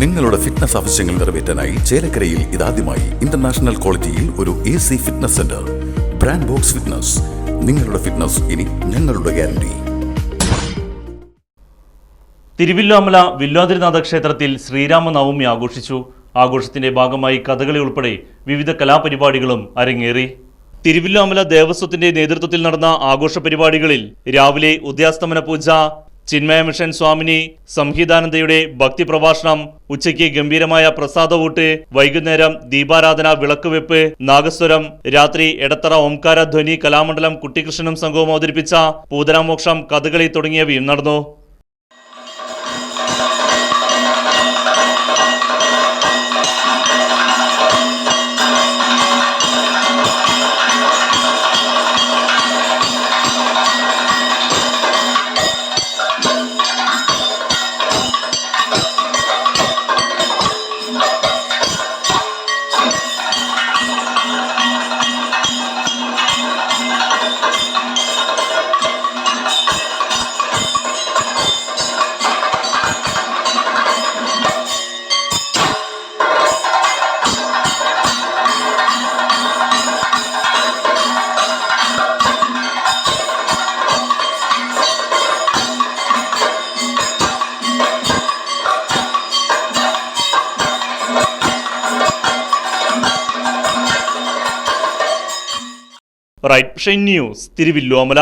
നിങ്ങളുടെ ഫിറ്റ്നസ് ആവശ്യങ്ങൾ നിറവേറ്റാനായി ചേലക്കരയിൽ ഇതാദ്യമായി ഇന്റർനാഷണൽ ക്വാളിറ്റിയിൽ ഒരു A C fitness center brand box fitness നിങ്ങളുടെ ഫിറ്റ്നസ് ഇനി ഞങ്ങളുടെ ഗ്യാരണ്ടി തിരുവില്ലാമല വില്ലാതിരിനാഥ ക്ഷേത്രത്തിൽ ശ്രീരാമനവമി ആഘോഷിച്ചു. ആഘോഷത്തിന്റെ ഭാഗമായി കഥകളി ഉൾപ്പെടെ വിവിധ കലാപരിപാടികളും അരങ്ങേറി. തിരുവില്ലാമല ദേവസ്വത്തിന്റെ നേതൃത്വത്തിൽ നടന്ന ആഘോഷ പരിപാടികളിൽ രാവിലെ ഉദയാസ്തമന പൂജ ചിന്മയ മിഷൻ സ്വാമിനി സംഹിതാനന്ദയുടെ ഭക്തി പ്രഭാഷണം ഉച്ചയ്ക്ക് ഗംഭീരമായ പ്രസാദവൂട്ട് വൈകുന്നേരം ദീപാരാധന വിളക്കുവെപ്പ് നാഗസ്വരം രാത്രി എടത്തറ ഓംകാര ധ്വനി കലാമണ്ഡലം കുട്ടികൃഷ്ണനും സംഘവും അവതരിപ്പിച്ച പൂതനാമോക്ഷം കഥകളി തുടങ്ങിയവയും നടന്നു. Right Shine news Thiruvilwamala